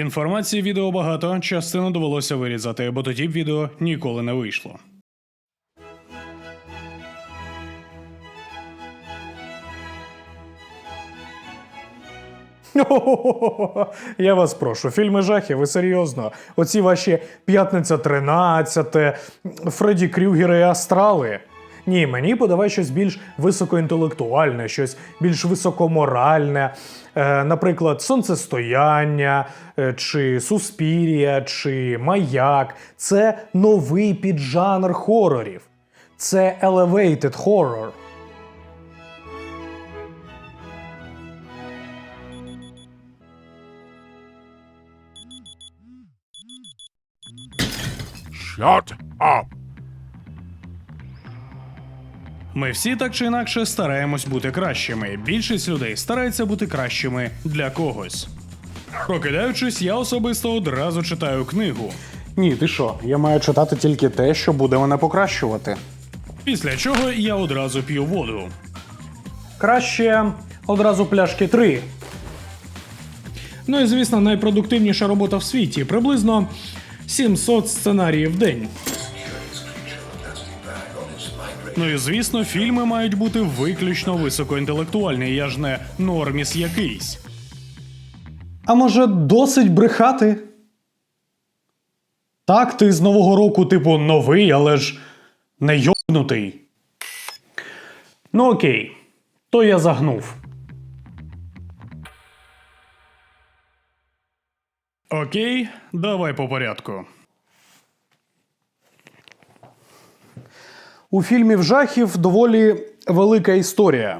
Інформації відео багато, частину довелося вирізати, бо тоді б відео ніколи не вийшло. Я вас прошу, фільми жахів, ви серйозно. Оці ваші П'ятниця 13, Фредді Крюгер і Астрали. Ні, мені подавай щось більш високоінтелектуальне, щось більш високоморальне. Е, наприклад, сонцестояння, е, чи суспірія, чи маяк. Це новий піджанр хорорів. Це elevated horror. Shut up. Ми всі так чи інакше стараємось бути кращими. Більшість людей старається бути кращими для когось. Прокидаючись, я особисто одразу читаю книгу. Ні, ти що? Я маю читати тільки те, що буде мене покращувати. Після чого я одразу п'ю воду. Краще одразу пляшки три. Ну і звісно, найпродуктивніша робота в світі приблизно 700 сценаріїв в день. Ну і звісно, фільми мають бути виключно високоінтелектуальні. Я ж не норміс якийсь. А може, досить брехати? Так, ти з Нового року, типу, новий, але ж не йобнутий. Ну окей, то я загнув. Окей, давай по порядку. У фільмів жахів доволі велика історія.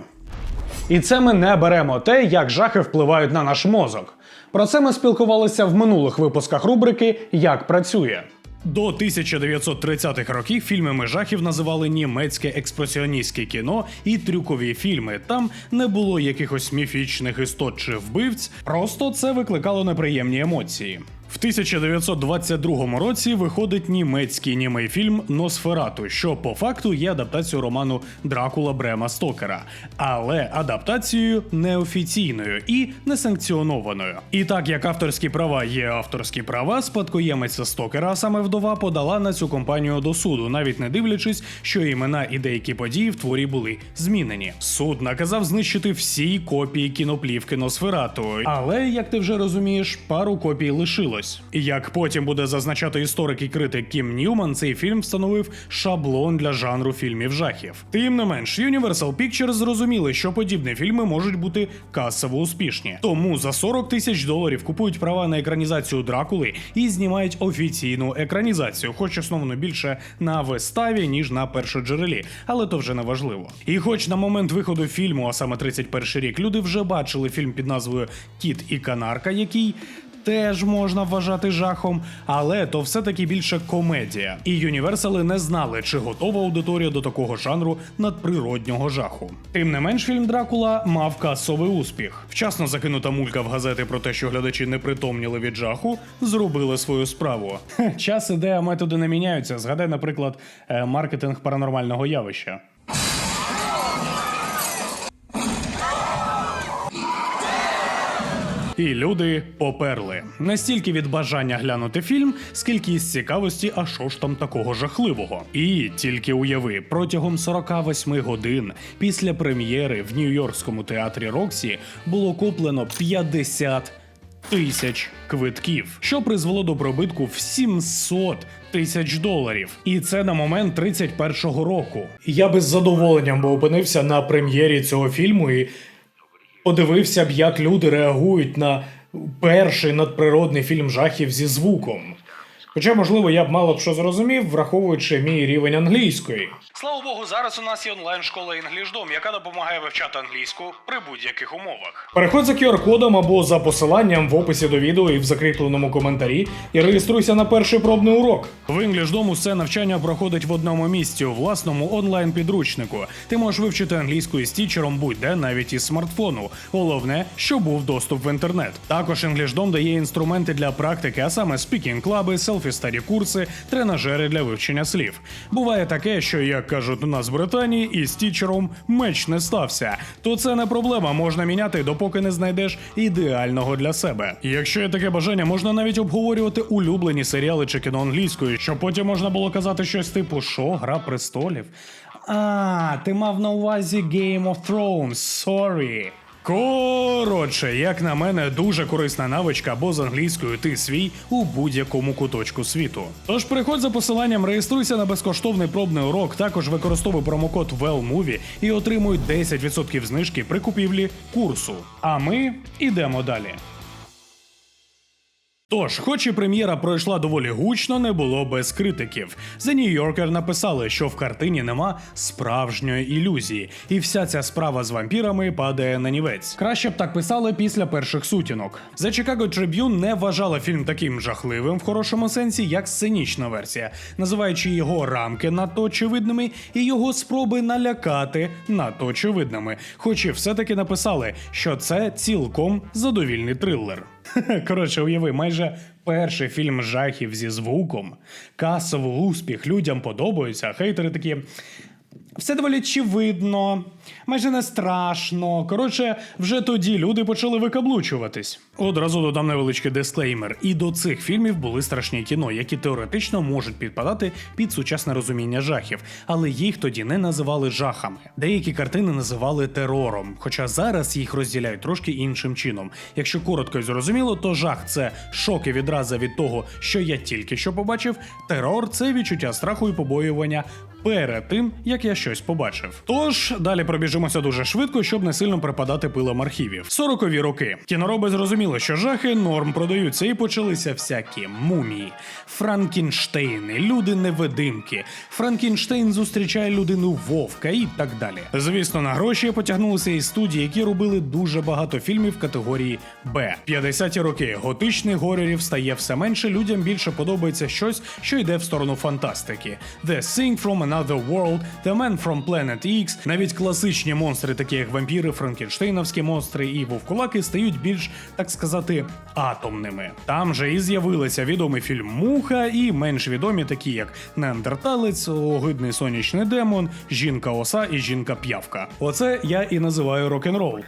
І це ми не беремо те, як жахи впливають на наш мозок. Про це ми спілкувалися в минулих випусках рубрики Як працює. До 1930-х років фільмами жахів називали німецьке експресіоністське кіно і трюкові фільми. Там не було якихось міфічних істот чи вбивць, просто це викликало неприємні емоції. В 1922 році виходить німецький німий фільм Носферату, що по факту є адаптацією роману Дракула Брема Стокера, але адаптацією неофіційною і несанкціонованою. І так як авторські права є авторські права, спадкоємиця Стокера, а саме вдова, подала на цю компанію до суду, навіть не дивлячись, що імена і деякі події в творі були змінені. Суд наказав знищити всі копії кіноплівки Носферату, але як ти вже розумієш, пару копій лишилось. І як потім буде зазначати історик і критик Кім Ньюман, цей фільм встановив шаблон для жанру фільмів жахів. Тим не менш, Universal Pictures зрозуміли, що подібні фільми можуть бути касово успішні. Тому за 40 тисяч доларів купують права на екранізацію Дракули і знімають офіційну екранізацію, хоч основно більше на виставі, ніж на першоджерелі, але то вже не важливо. І хоч на момент виходу фільму, а саме 31 рік, люди вже бачили фільм під назвою Кіт і Канарка, який теж можна вважати жахом, але то все-таки більше комедія. І юніверсали не знали, чи готова аудиторія до такого жанру надприроднього жаху. Тим не менш, фільм Дракула мав касовий успіх. Вчасно закинута мулька в газети про те, що глядачі не притомніли від жаху, зробили свою справу. Час іде, а методи не міняються. Згадай, наприклад, е, маркетинг паранормального явища. І люди поперли настільки від бажання глянути фільм, скільки із цікавості, а що ж там такого жахливого. І тільки уяви, протягом 48 годин після прем'єри в Нью-Йоркському театрі Роксі було куплено 50 тисяч квитків, що призвело до пробитку в 700 тисяч доларів. І це на момент 31-го року. Я би з задоволенням би опинився на прем'єрі цього фільму і подивився б, як люди реагують на перший надприродний фільм жахів зі звуком. Хоча, можливо, я б мало б що зрозумів, враховуючи мій рівень англійської. Слава Богу, зараз у нас є онлайн-школа інгліждом, яка допомагає вивчати англійську при будь-яких умовах. Переходь за QR-кодом або за посиланням в описі до відео і в закріпленому коментарі і реєструйся на перший пробний урок. В інгліждому все навчання проходить в одному місці у власному онлайн підручнику. Ти можеш вивчити англійську із тічером будь-де навіть із смартфону. Головне, що був доступ в інтернет. Також інгліждом дає інструменти для практики, а саме спікінг клаби, селф селфі, старі курси, тренажери для вивчення слів. Буває таке, що як кажуть у нас в Британії, із тічером меч не стався. То це не проблема, можна міняти, допоки не знайдеш ідеального для себе. Якщо є таке бажання, можна навіть обговорювати улюблені серіали чи кіно англійською, щоб потім можна було казати щось типу що, гра престолів. А, ти мав на увазі Game of Thrones, sorry. Коротше, як на мене, дуже корисна навичка, бо з англійською ти свій у будь-якому куточку світу. Тож приходь за посиланням, реєструйся на безкоштовний пробний урок, також використовуй промокод WellMovie і отримуй 10% знижки при купівлі курсу. А ми йдемо далі. Тож, хоч і прем'єра пройшла доволі гучно, не було без критиків. The New Yorker написали, що в картині нема справжньої ілюзії, і вся ця справа з вампірами падає на нівець. Краще б так писали після перших сутінок. The Chicago Tribune не вважала фільм таким жахливим в хорошому сенсі, як сценічна версія, називаючи його рамки надто очевидними і його спроби налякати надто очевидними. Хоч і все-таки написали, що це цілком задовільний трилер. Коротше, уяви, майже перший фільм жахів зі звуком. Касовий успіх людям подобається, а хейтери такі. Все доволі очевидно, майже не страшно. Коротше, вже тоді люди почали викаблучуватись. Одразу додам невеличкий дисклеймер. І до цих фільмів були страшні кіно, які теоретично можуть підпадати під сучасне розуміння жахів, але їх тоді не називали жахами. Деякі картини називали терором, хоча зараз їх розділяють трошки іншим чином. Якщо коротко і зрозуміло, то жах це шок і відраза від того, що я тільки що побачив. Терор це відчуття страху і побоювання перед тим, як я щось побачив. Тож далі пробіжимося дуже швидко, щоб не сильно припадати пилом архівів. 40-ві роки. Кінороби зрозуміли, що жахи норм продаються, і почалися всякі мумії, Франкенштейни, люди невидимки. Франкенштейн зустрічає людину вовка і так далі. Звісно, на гроші потягнулися і студії, які робили дуже багато фільмів категорії Б. 50-ті роки готичних горорів стає все менше. Людям більше подобається щось, що йде в сторону фантастики. The Thing from Another World, The Man from Planet X, навіть класичні монстри, такі як вампіри, франкенштейновські монстри і вовкулаки, стають більш, так сказати, атомними. Там же і з'явилися відомий фільм Муха і менш відомі, такі як Неандерталець, Огидний сонячний демон, Жінка Оса і Жінка П'явка. Оце я і називаю рок-н-рол.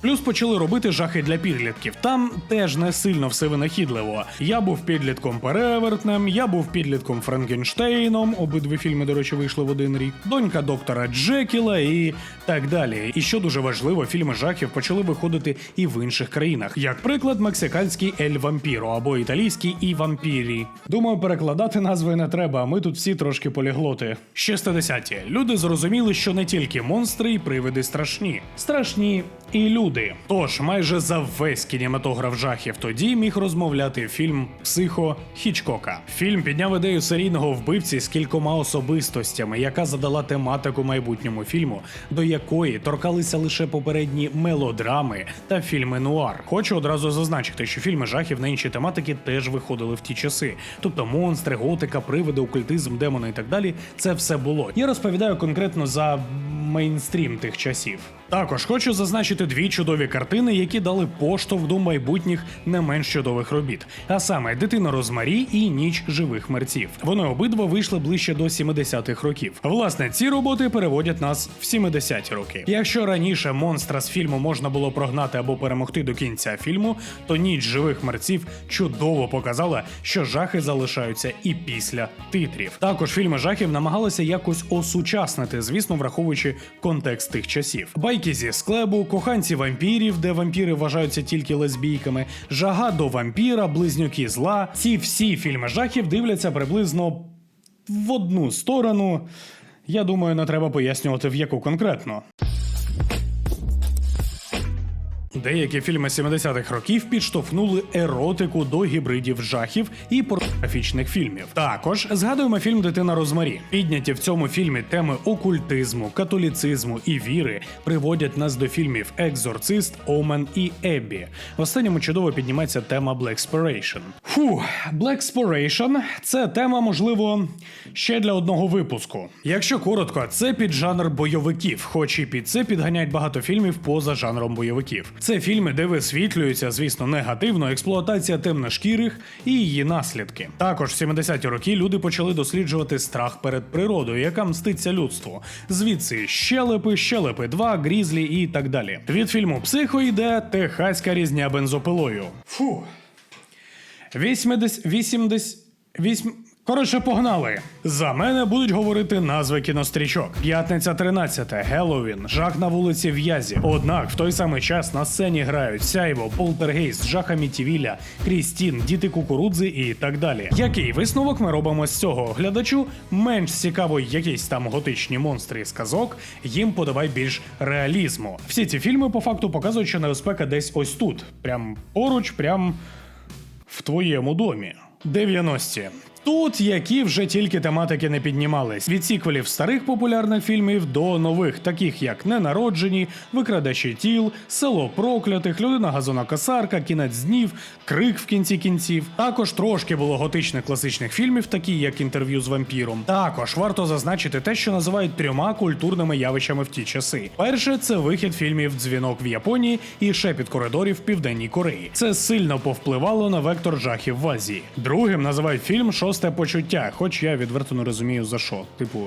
Плюс почали робити жахи для підлітків. Там теж не сильно все винахідливо. Я був підлітком перевертнем, я був підлітком Франкенштейном. Обидві фільми, до речі, вийшли в один рік. Донька доктора Джекіла і так далі. І що дуже важливо, фільми жахів почали виходити і в інших країнах. Як приклад, мексиканський Ель Вампіро або італійський І Вампірі. Думаю, перекладати назви не треба. а Ми тут всі трошки поліглоти. 60-ті. Люди зрозуміли, що не тільки монстри і привиди страшні, страшні і люди. Тож майже за весь кінематограф жахів тоді міг розмовляти фільм Психо Хічкока. Фільм підняв ідею серійного вбивці з кількома особистостями, яка задала тематику майбутньому фільму, до якої торкалися лише попередні мелодрами та фільми нуар. Хочу одразу зазначити, що фільми жахів на інші тематики теж виходили в ті часи. Тобто монстри, готика, привиди, окультизм, демони і так далі. Це все було. Я розповідаю конкретно за мейнстрім тих часів. Також хочу зазначити дві чудові картини, які дали поштовх до майбутніх не менш чудових робіт. А саме Дитина Розмарі і Ніч живих мерців. Вони обидва вийшли ближче до 70-х років. Власне, ці роботи переводять нас в 70-ті роки. Якщо раніше монстра з фільму можна було прогнати або перемогти до кінця фільму, то ніч живих мерців чудово показала, що жахи залишаються і після титрів. Також фільми жахів намагалися якось осучаснити, звісно, враховуючи контекст тих часів. Байки склебу, коханці вампірів, де вампіри вважаються тільки лесбійками, жага до вампіра, близнюки зла. Ці всі фільми жахів дивляться приблизно в одну сторону. Я думаю, не треба пояснювати в яку конкретно. Деякі фільми 70-х років підштовхнули еротику до гібридів жахів і порнографічних фільмів. Також згадуємо фільм Дитина Розмарі. Підняті в цьому фільмі теми окультизму, католіцизму і віри приводять нас до фільмів Екзорцист, Омен і Еббі. В останньому чудово піднімається тема Blaxpiration. Фу, Blaxpiration – це тема, можливо, ще для одного випуску. Якщо коротко, це піджанр бойовиків, хоч і під це підганяють багато фільмів поза жанром бойовиків. Це Це фільми, де висвітлюється, звісно, негативно експлуатація темношкірих і її наслідки. Також в 70-ті роки люди почали досліджувати страх перед природою, яка мститься людству. Звідси щелепи, щелепи 2, грізлі і так далі. Від фільму Психо йде техаська різня бензопилою. Фу. 80... 80... 8... Коротше, погнали. За мене будуть говорити назви кінострічок. П'ятниця 13, Геловін, жах на вулиці В'язі. Однак в той самий час на сцені грають Сяйво, Полтергейст, Жаха Мітівіля, Крістін, Діти Кукурудзи і так далі. Який висновок ми робимо з цього глядачу? Менш цікаво, якісь там готичні монстри з казок, їм подавай більш реалізму. Всі ці фільми по факту показують, що небезпека десь ось тут, прям поруч, прям в твоєму домі. 90-ті. Тут які вже тільки тематики не піднімались від сіквелів старих популярних фільмів до нових, таких як Ненароджені, Викрадачі тіл, Село проклятих, Людина газонокосарка, Кінець днів, Крик в кінці кінців. Також трошки було готичних класичних фільмів, такі як інтерв'ю з вампіром. Також варто зазначити те, що називають трьома культурними явищами в ті часи. Перше це вихід фільмів Дзвінок в Японії і Шепіт коридорів в Південній Кореї. Це сильно повпливало на вектор жахів в Азії. Другим називають фільм Шосте почуття, хоч я відверто не розумію за що. Типу,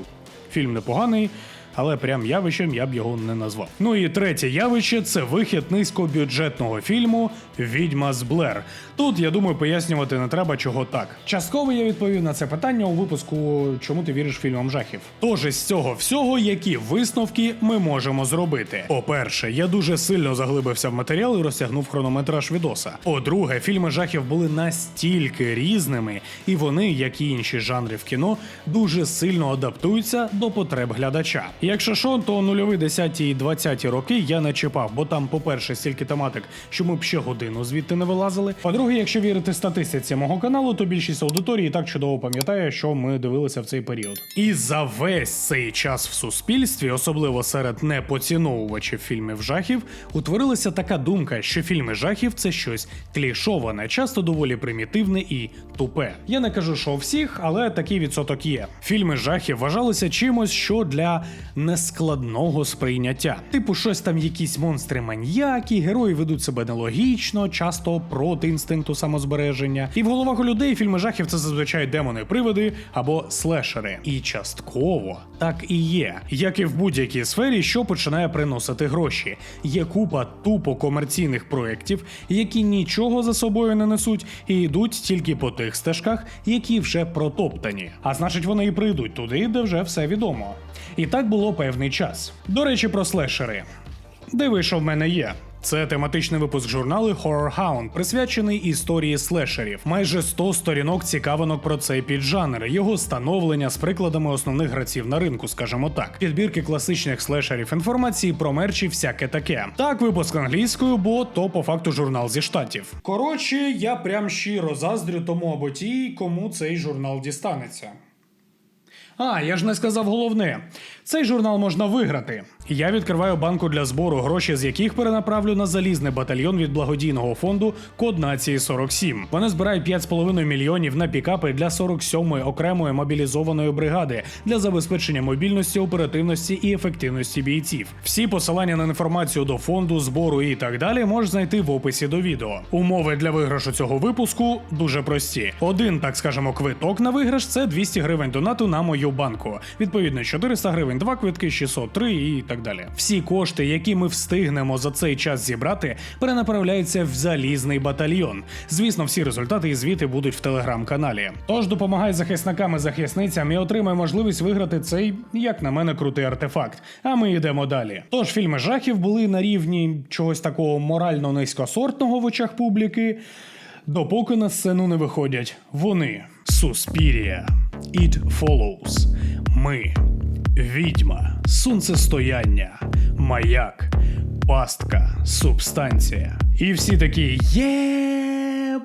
фільм непоганий. Але прям явищем я б його не назвав. Ну і третє явище це вихід низькобюджетного фільму Відьма з Блер. Тут я думаю, пояснювати не треба чого так. Частково я відповів на це питання у випуску Чому ти віриш фільмам жахів. Тож із цього всього, які висновки ми можемо зробити. По-перше, я дуже сильно заглибився в матеріал і розтягнув хронометраж відоса. По-друге, фільми жахів були настільки різними, і вони, як і інші жанри в кіно, дуже сильно адаптуються до потреб глядача. Якщо що, то нульові, 10 і 20 роки я не чіпав, бо там, по-перше, стільки тематик, що ми б ще годину звідти не вилазили. По-друге, якщо вірити статистиці мого каналу, то більшість аудиторії так чудово пам'ятає, що ми дивилися в цей період. І за весь цей час в суспільстві, особливо серед непоціновувачів фільмів жахів, утворилася така думка, що фільми жахів це щось клішоване, часто доволі примітивне і тупе. Я не кажу, що у всіх, але такий відсоток є. Фільми жахів вважалися чимось, що для нескладного сприйняття. Типу, щось там якісь монстри маньяки, герої ведуть себе нелогічно, часто проти інстинкту самозбереження. І в головах у людей фільми жахів це зазвичай демони-привиди або слешери. І частково так і є, як і в будь-якій сфері, що починає приносити гроші. Є купа тупо комерційних проєктів, які нічого за собою не несуть і йдуть тільки по тих стежках, які вже протоптані. А значить, вони і прийдуть туди, де вже все відомо. І так було певний час. До речі, про слешери. Диви, що в мене є. Це тематичний випуск журналу Horror Hound, присвячений історії слешерів. Майже 100 сторінок цікавинок про цей піджанр, його становлення з прикладами основних гравців на ринку, скажімо так, підбірки класичних слешерів, інформації про мерчі, всяке таке. Так, випуск англійською, бо то по факту журнал зі штатів. Коротше, я прям щиро заздрю тому або тій, кому цей журнал дістанеться. А, я ж не сказав головне. Цей журнал можна виграти. Я відкриваю банку для збору, гроші з яких перенаправлю на залізний батальйон від благодійного фонду Код Нації 47. Вони збирають 5,5 мільйонів на пікапи для 47-ї окремої мобілізованої бригади для забезпечення мобільності, оперативності і ефективності бійців. Всі посилання на інформацію до фонду, збору і так далі можеш знайти в описі до відео. Умови для виграшу цього випуску дуже прості. Один, так скажемо, квиток на виграш це 200 гривень донату на мою банку. Відповідно, 400 гривень два квитки, 603 і так далі. Всі кошти, які ми встигнемо за цей час зібрати, перенаправляються в залізний батальйон. Звісно, всі результати і звіти будуть в телеграм-каналі. Тож допомагай захисникам і захисницям і отримай можливість виграти цей, як на мене, крутий артефакт. А ми йдемо далі. Тож фільми жахів були на рівні чогось такого морально низькосортного в очах публіки. Допоки на сцену не виходять вони. Суспірія. It follows. Ми. Відьма. Сонцестояння. Маяк. Пастка. Субстанція. І всі такі єм.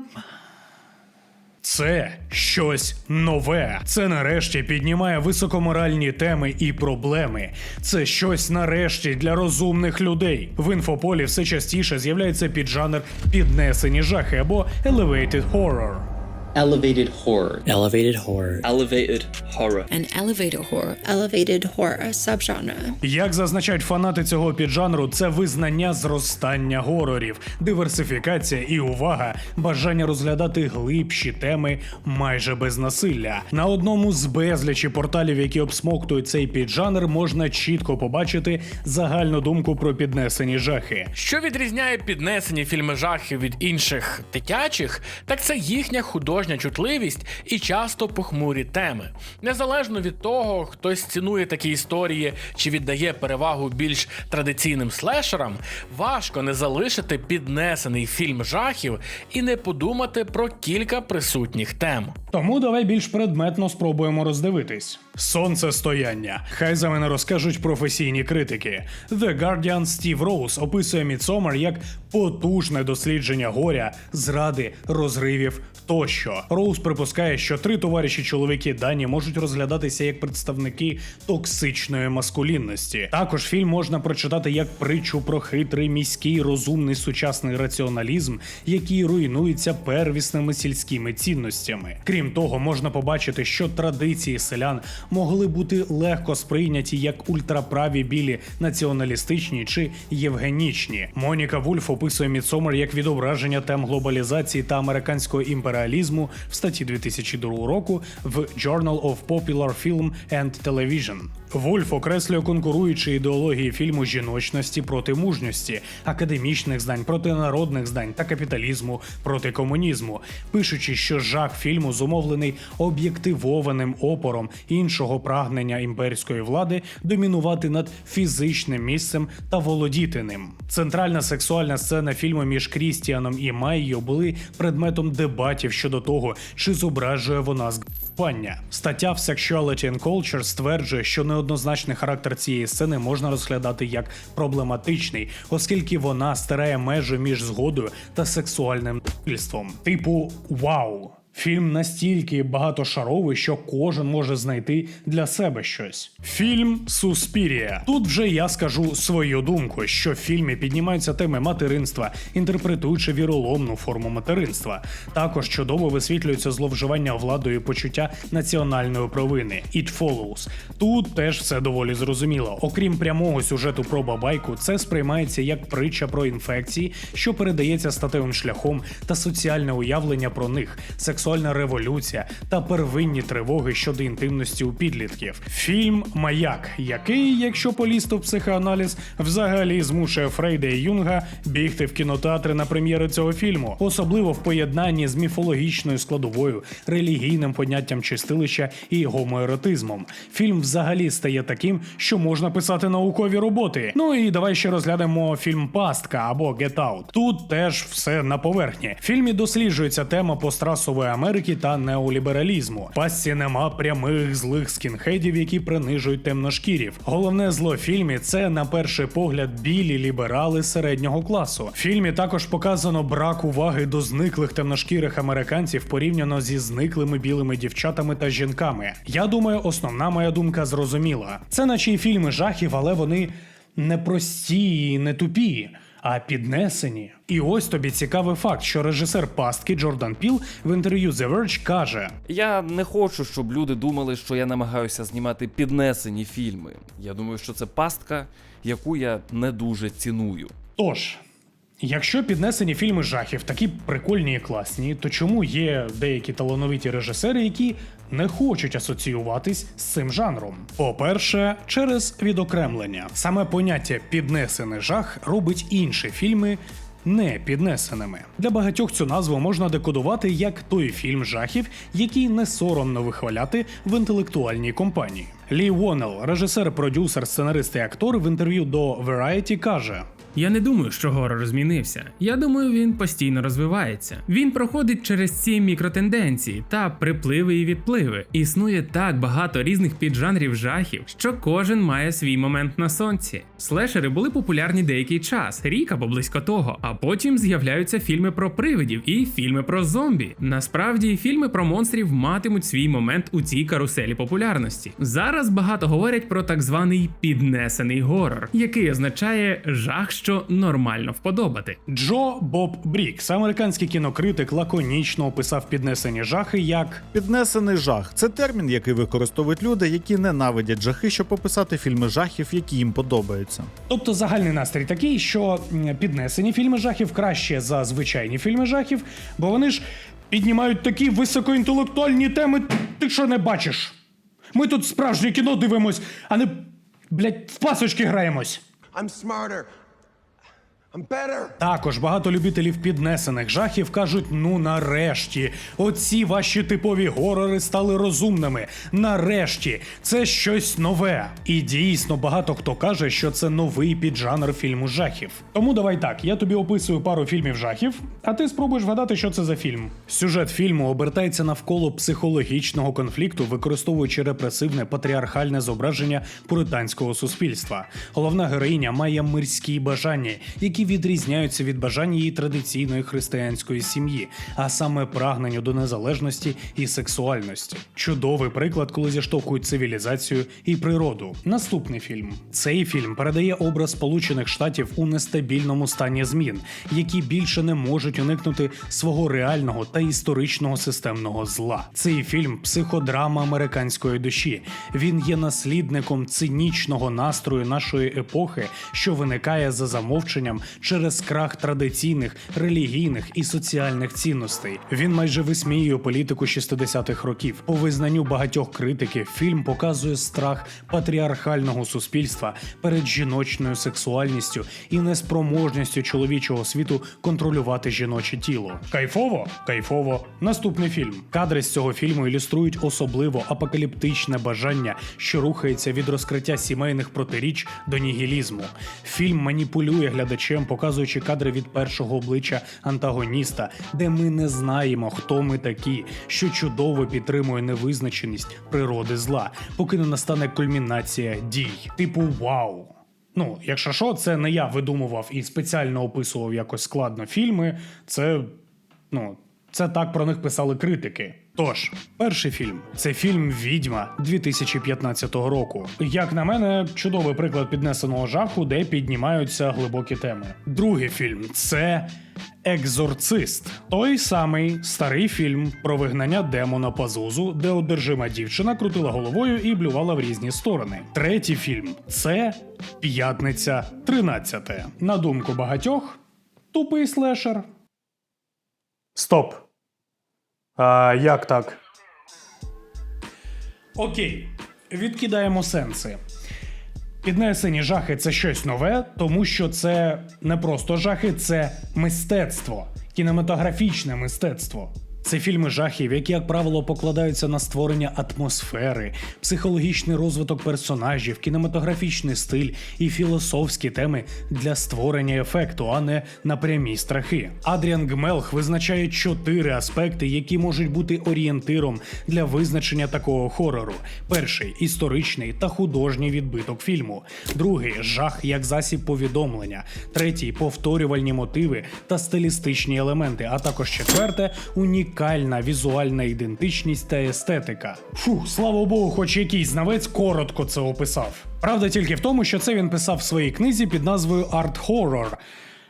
Це щось нове. Це нарешті піднімає високоморальні теми і проблеми. Це щось нарешті для розумних людей. В інфополі все частіше з'являється піджанр піднесені жахи або elevated horror. Elevated horror. Elevated horror. Elevated horror. An elevated horror. Elevated horror subgenre. Як зазначають фанати цього піджанру, це визнання зростання горорів, диверсифікація і увага, бажання розглядати глибші теми майже без насилля. На одному з безлічі порталів, які обсмоктують цей піджанр, можна чітко побачити загальну думку про піднесені жахи. Що відрізняє піднесені фільми жахів від інших дитячих, так це їхня художня чутливість і часто похмурі теми. Незалежно від того, хтось цінує такі історії чи віддає перевагу більш традиційним слешерам, важко не залишити піднесений фільм жахів і не подумати про кілька присутніх тем. Тому давай більш предметно спробуємо роздивитись. Сонцестояння. Хай за мене розкажуть професійні критики. The Guardian Стів Роуз описує Мідсомер як потужне дослідження горя, зради, розривів тощо. Роуз припускає, що три товариші чоловіки Дані можуть розглядатися як представники токсичної маскулінності. Також фільм можна прочитати як притчу про хитрий міський розумний сучасний раціоналізм, який руйнується первісними сільськими цінностями. Крім того, можна побачити, що традиції селян могли бути легко сприйняті як ультраправі білі націоналістичні чи євгенічні. Моніка Вульф описує Мідсомер як відображення тем глобалізації та американського імперіалізму в статті 2002 року в Journal of Popular Film and Television. Вульф окреслює конкуруючі ідеології фільму жіночності проти мужності, академічних знань проти народних знань та капіталізму проти комунізму, пишучи, що жах фільму зумовлений об'єктивованим опором іншого прагнення імперської влади домінувати над фізичним місцем та володіти ним. Центральна сексуальна сцена фільму між Крістіаном і Майєю були предметом дебатів щодо того, чи зображує вона зґвалтування. Стаття в Sexuality and Culture стверджує, що неоднозначний характер цієї сцени можна розглядати як проблематичний, оскільки вона стирає межі між згодою та сексуальним насильством. Типу, вау. Фільм настільки багатошаровий, що кожен може знайти для себе щось. Фільм Суспірія. Тут вже я скажу свою думку, що в фільмі піднімаються теми материнства, інтерпретуючи віроломну форму материнства. Також чудово висвітлюється зловживання владою почуття національної провини. It follows. Тут теж все доволі зрозуміло. Окрім прямого сюжету про бабайку, це сприймається як притча про інфекції, що передається статевим шляхом та соціальне уявлення про них, сексуальна революція та первинні тривоги щодо інтимності у підлітків. Фільм Маяк, який, якщо полізти в психоаналіз, взагалі змушує Фрейда і Юнга бігти в кінотеатри на прем'єри цього фільму, особливо в поєднанні з міфологічною складовою, релігійним поняттям чистилища і гомоеротизмом. Фільм взагалі стає таким, що можна писати наукові роботи. Ну і давай ще розглянемо фільм Пастка або Get Out. Тут теж все на поверхні. В фільмі досліджується тема пострасової Америки та неолібералізму. В Пастці нема прямих злих скінхедів, які принижують темношкірів. Головне зло в фільмі це на перший погляд білі ліберали середнього класу. В фільмі також показано брак уваги до зниклих темношкірих американців порівняно зі зниклими білими дівчатами та жінками. Я думаю, основна моя думка зрозуміла. Це наче й фільми жахів, але вони не прості і не тупі. А піднесені. І ось тобі цікавий факт, що режисер пастки Джордан Піл в інтерв'ю The Verge каже: Я не хочу, щоб люди думали, що я намагаюся знімати піднесені фільми. Я думаю, що це пастка, яку я не дуже ціную. Тож, якщо піднесені фільми жахів такі прикольні і класні, то чому є деякі талановиті режисери, які не хочуть асоціюватись з цим жанром? По-перше, через відокремлення. Саме поняття піднесений жах робить інші фільми. Не піднесеними для багатьох цю назву можна декодувати як той фільм жахів, який не соромно вихваляти в інтелектуальній компанії. Лі Уоннелл, режисер, продюсер, сценарист і актор, в інтерв'ю до Variety каже: Я не думаю, що горор змінився. Я думаю, він постійно розвивається. Він проходить через ці мікротенденції та припливи і відпливи. Існує так багато різних піджанрів жахів, що кожен має свій момент на сонці. Слешери були популярні деякий час, рік або близько того. А потім з'являються фільми про привидів і фільми про зомбі. Насправді, фільми про монстрів матимуть свій момент у цій каруселі популярності. Зараз багато говорять про так званий піднесений горор, який означає жах, що нормально вподобати. Джо Боб Брікс, американський кінокритик, лаконічно описав піднесені жахи як Піднесений жах це термін, який використовують люди, які ненавидять жахи, щоб описати фільми жахів, які їм подобаються. Тобто загальний настрій такий, що піднесені фільми жахів краще за звичайні фільми жахів, бо вони ж піднімають такі високоінтелектуальні теми, ти що не бачиш. Ми тут справжнє кіно дивимось, а не, блядь, в пасочки граємось. I'm smarter. Також багато любителів піднесених жахів кажуть: ну нарешті, оці ваші типові горори стали розумними. Нарешті, це щось нове. І дійсно багато хто каже, що це новий піджанр фільму жахів. Тому давай так, я тобі описую пару фільмів жахів, а ти спробуєш вгадати, що це за фільм. Сюжет фільму обертається навколо психологічного конфлікту, використовуючи репресивне патріархальне зображення пуританського суспільства. Головна героїня має мирські бажання, які відрізняються від бажань її традиційної християнської сім'ї, а саме прагненню до незалежності і сексуальності. Чудовий приклад, коли зіштовхують цивілізацію і природу. Наступний фільм. Цей фільм передає образ Сполучених Штатів у нестабільному стані змін, які більше не можуть уникнути свого реального та історичного системного зла. Цей фільм психодрама американської душі. Він є наслідником цинічного настрою нашої епохи, що виникає за замовченням через крах традиційних релігійних і соціальних цінностей. Він майже висміює політику 60-х років. По визнанню багатьох критиків, фільм показує страх патріархального суспільства перед жіночною сексуальністю і неспроможністю чоловічого світу контролювати жіноче тіло. Кайфово, кайфово. Наступний фільм. Кадри з цього фільму ілюструють особливо апокаліптичне бажання, що рухається від розкриття сімейних протиріч до нігілізму. Фільм маніпулює глядачем, показуючи кадри від першого обличчя антагоніста, де ми не знаємо, хто ми такі, що чудово підтримує невизначеність природи зла, поки не настане кульмінація дій. Типу вау. Ну, якщо що, це не я видумував і спеціально описував якось складно фільми. Це ну, це так про них писали критики. Тож, перший фільм це фільм Відьма 2015 року. Як на мене, чудовий приклад піднесеного жаху, де піднімаються глибокі теми. Другий фільм це Екзорцист. Той самий старий фільм про вигнання демона Пазузу, де одержима дівчина крутила головою і блювала в різні сторони. Третій фільм це П'ятниця 13. На думку багатьох, тупий слешер. Стоп. А як так? Окей, відкидаємо сенси. Піднесені жахи це щось нове, тому що це не просто жахи, це мистецтво, кінематографічне мистецтво. Це фільми жахів, які, як правило, покладаються на створення атмосфери, психологічний розвиток персонажів, кінематографічний стиль і філософські теми для створення ефекту, а не на прямі страхи. Адріан Гмелх визначає чотири аспекти, які можуть бути орієнтиром для визначення такого хорору: перший історичний та художній відбиток фільму, другий жах як засіб повідомлення, третій повторювальні мотиви та стилістичні елементи, а також четверте унікальна візуальна ідентичність та естетика. Фух, слава Богу, хоч якийсь знавець коротко це описав. Правда тільки в тому, що це він писав в своїй книзі під назвою Art Horror,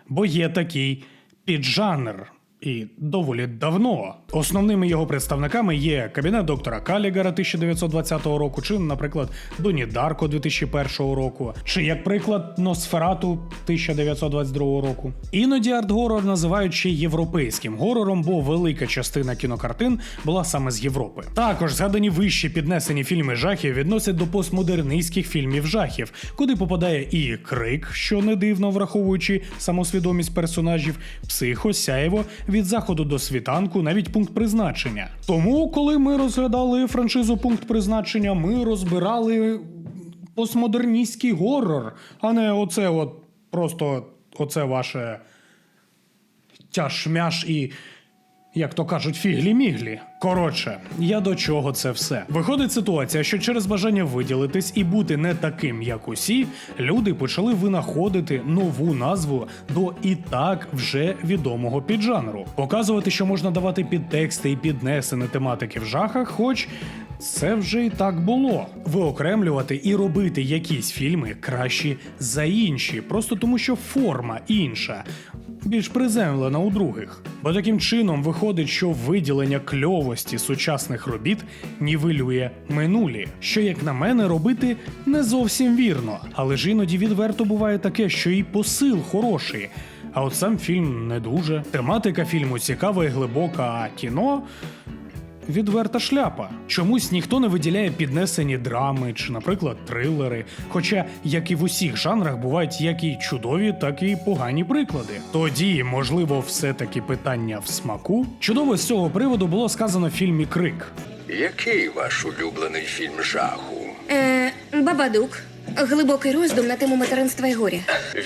бо є такий піджанр. І доволі давно основними його представниками є кабінет доктора Калігара 1920 року, чи, наприклад, Доні Дарко 2001 року, чи як приклад Носферату 1922 року. Іноді арт-горор називають ще європейським горором, бо велика частина кінокартин була саме з Європи. Також згадані вище піднесені фільми жахів відносять до постмодернистських фільмів жахів, куди попадає і крик, що не дивно враховуючи самосвідомість персонажів, психо, сяєво від заходу до світанку, навіть пункт призначення. Тому, коли ми розглядали франшизу пункт призначення, ми розбирали постмодерністський горор, а не оце от просто оце ваше тяж-мяш і. Як то кажуть, фіглі-міглі. Коротше, я до чого це все. Виходить ситуація, що через бажання виділитись і бути не таким, як усі, люди почали винаходити нову назву до і так вже відомого піджанру. Показувати, що можна давати підтексти і піднесені тематики в жахах, хоч Це вже і так було. Виокремлювати і робити якісь фільми кращі за інші, просто тому що форма інша, більш приземлена у других. Бо таким чином виходить, що виділення кльовості сучасних робіт нівелює минулі, що, як на мене, робити не зовсім вірно. Але ж іноді відверто буває таке, що і посил хороший. А от сам фільм не дуже. Тематика фільму цікава і глибока, а кіно відверта шляпа. Чомусь ніхто не виділяє піднесені драми чи, наприклад, трилери. Хоча, як і в усіх жанрах, бувають як і чудові, так і погані приклади. Тоді, можливо, все-таки питання в смаку. Чудово з цього приводу було сказано в фільмі Крик. Який ваш улюблений фільм жаху? Е, Бабадук. Глибокий роздум на тему материнства і горя.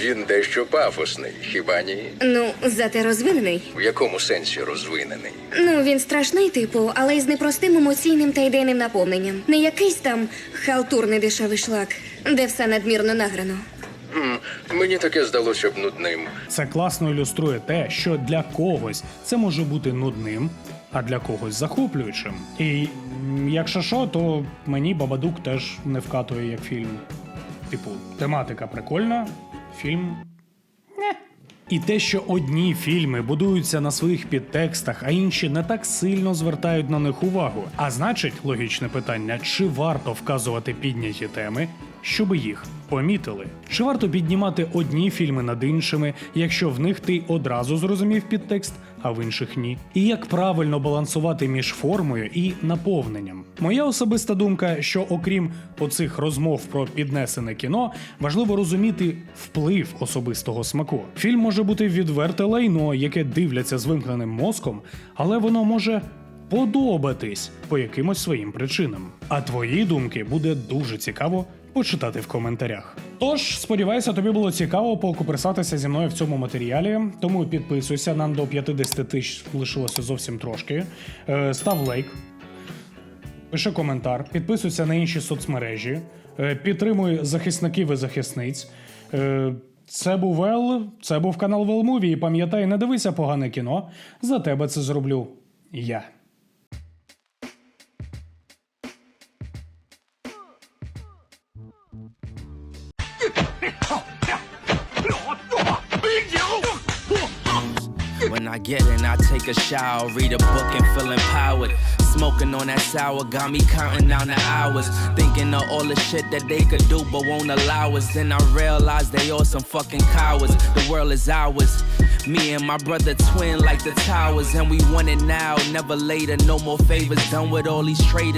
Він дещо пафосний, хіба ні? Ну, зате розвинений. В якому сенсі розвинений? Ну, він страшний, типу, але із непростим емоційним та ідейним наповненням. Не якийсь там халтурний дешевий шлак, де все надмірно награно. М, мені таке здалося б нудним. Це класно ілюструє те, що для когось це може бути нудним, а для когось захоплюючим. І м, якщо що, то мені Бабадук теж не вкатує як фільм. Типу, тематика прикольна, фільм. Не. І те, що одні фільми будуються на своїх підтекстах, а інші не так сильно звертають на них увагу. А значить, логічне питання, чи варто вказувати підняті теми, щоб їх помітили? Чи варто піднімати одні фільми над іншими, якщо в них ти одразу зрозумів підтекст, а в інших ні? І як правильно балансувати між формою і наповненням? Моя особиста думка, що окрім оцих розмов про піднесене кіно, важливо розуміти вплив особистого смаку. Фільм може бути відверте лайно, яке дивляться з вимкненим мозком, але воно може подобатись по якимось своїм причинам. А твої думки буде дуже цікаво почитати в коментарях. Тож, сподіваюся, тобі було цікаво покупресатися зі мною в цьому матеріалі. Тому підписуйся, нам до 50 тисяч лишилося зовсім трошки. Е, Став лайк, пиши коментар, підписуйся на інші соцмережі, е, підтримуй захисників і захисниць. Е, Це був Вел, це був канал Велмуві. І пам'ятай, не дивися погане кіно. За тебе це зроблю я. When I get in, I take a shower, read a book, and feel empowered. Smoking on that sour got me counting down the hours. Thinking of all the shit that they could do but won't allow us. Then I realize they all some fucking cowards. The world is ours. Me and my brother twin like the towers, and we want it now, never later. No more favors done with all these traitors.